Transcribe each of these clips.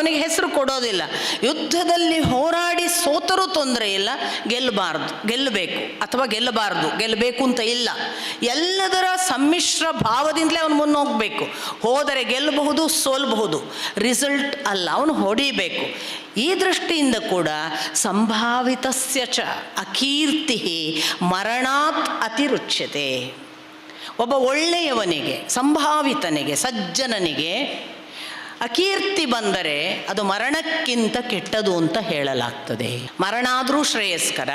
ಅವನಿಗೆ ಹೆಸರು ಕೊಡೋದಿಲ್ಲ. ಯುದ್ಧದಲ್ಲಿ ಹೋರಾಡಿ ಸೋತರೂ ತೊಂದರೆ ಇಲ್ಲ. ಗೆಲ್ಲಬಾರ್ದು, ಗೆಲ್ಲಬೇಕು ಅಥವಾ ಗೆಲ್ಲಬಾರ್ದು, ಗೆಲ್ಲಬೇಕು ಅಂತ ಇಲ್ಲ. ಎಲ್ಲದರ ಸಮ್ಮಿಶ್ರ ಭಾವದಿಂದಲೇ ಅವನು ಮುನ್ನೋಗಬೇಕು ಹೋದರೆ ಗೆಲ್ಲಬಹುದು, ಸೋಲ್ಬಹುದು. ರಿಸಲ್ಟ್ ಅಲ್ಲ, ಅವನು ಹೊಡಿಬೇಕು. ಈ ದೃಷ್ಟಿಯಿಂದ ಕೂಡ ಸಂಭಾವಿತಸ್ಯ ಚ ಅಕೀರ್ತಿ ಮರಣಾತ್ ಅತಿರುಚ್ಯತೆ. ಒಬ್ಬ ಒಳ್ಳೆಯವನಿಗೆ, ಸಂಭಾವಿತನಿಗೆ, ಸಜ್ಜನನಿಗೆ ಅಕೀರ್ತಿ ಬಂದರೆ ಅದು ಮರಣಕ್ಕಿಂತ ಕೆಟ್ಟದು ಅಂತ ಹೇಳಲಾಗ್ತದೆ. ಮರಣ ಆದರೂ ಶ್ರೇಯಸ್ಕರ,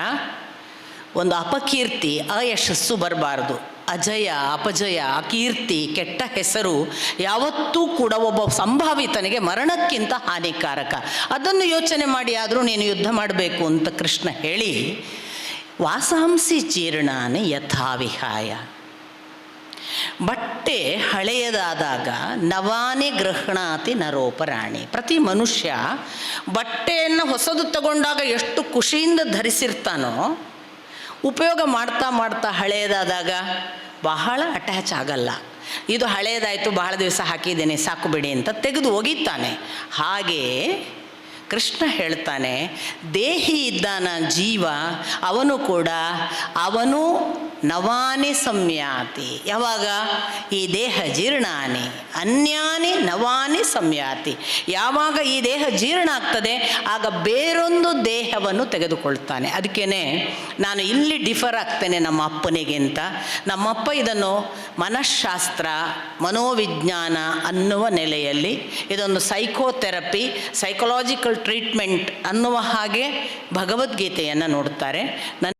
ಒಂದು ಅಪಕೀರ್ತಿ, ಅಯಶಸ್ಸು ಬರಬಾರ್ದು. ಅಜಯ, ಅಪಜಯ, ಅಕೀರ್ತಿ, ಕೆಟ್ಟ ಹೆಸರು ಯಾವತ್ತೂ ಕೂಡ ಒಬ್ಬ ಸಂಭಾವಿತನಿಗೆ ಮರಣಕ್ಕಿಂತ ಹಾನಿಕಾರಕ. ಅದನ್ನು ಯೋಚನೆ ಮಾಡಿ ಆದರೂ ನೀನು ಯುದ್ಧ ಮಾಡಬೇಕು ಅಂತ ಕೃಷ್ಣ ಹೇಳಿ, ವಾಸಾಂಸಿ ಜೀರ್ಣಾನೆ ಯಥಾವಿಹಾಯ. ಬಟ್ಟೆ ಹಳೆಯದಾದಾಗ ನವಾನೆ ಗೃಹಣಾತಿ ನರೋಪರಾಣಿ. ಪ್ರತಿ ಮನುಷ್ಯ ಬಟ್ಟೆಯನ್ನು ಹೊಸದು ತಗೊಂಡಾಗ ಎಷ್ಟು ಖುಷಿಯಿಂದ ಧರಿಸಿರ್ತಾನೋ, ಉಪಯೋಗ ಮಾಡ್ತಾ ಮಾಡ್ತಾ ಹಳೆಯದಾದಾಗ ಬಹಳ ಅಟ್ಯಾಚ್ ಆಗಲ್ಲ. ಇದು ಹಳೆಯದಾಯಿತು, ಬಹಳ ದಿವಸ ಹಾಕಿದ್ದೇನೆ, ಸಾಕು ಬಿಡಿ ಅಂತ ತೆಗೆದು ಒಗಿತಾನೆ. ಹಾಗೆ ಕೃಷ್ಣ ಹೇಳ್ತಾನೆ, ದೇಹಿ ಇದ್ದಾನ ಜೀವ, ಅವನು ಕೂಡ ಅವನು ನವಾನಿ ಸಂಯಾತಿ. ಯಾವಾಗ? ಈ ದೇಹ ಜೀರ್ಣಾನಿ. ಅನ್ಯಾನಿ ನವಾನಿ ಸಂಯಾತಿ. ಯಾವಾಗ ಈ ದೇಹ ಜೀರ್ಣ ಆಗ್ತದೆ? ಆಗ ಬೇರೊಂದು ದೇಹವನ್ನು ತೆಗೆದುಕೊಳ್ತಾನೆ. ಅದಕ್ಕೇ ನಾನು ಇಲ್ಲಿ ಡಿಫರ್ ಆಗ್ತೇನೆ ನಮ್ಮ ಅಪ್ಪನಿಗಿಂತ ನಮ್ಮಪ್ಪ ಇದನ್ನು ಮನಃಶಾಸ್ತ್ರ, ಮನೋವಿಜ್ಞಾನ ಅನ್ನುವ ನೆಲೆಯಲ್ಲಿ ಇದೊಂದು ಸೈಕೋಥೆರಪಿ ಸೈಕಲಾಜಿಕಲ್ ಟ್ರೀಟ್ಮೆಂಟ್ ಅನ್ನುವ ಹಾಗೆ ಭಗವದ್ಗೀತೆಯನ್ನು ನೋಡ್ತಾರೆ. ನನ್ನ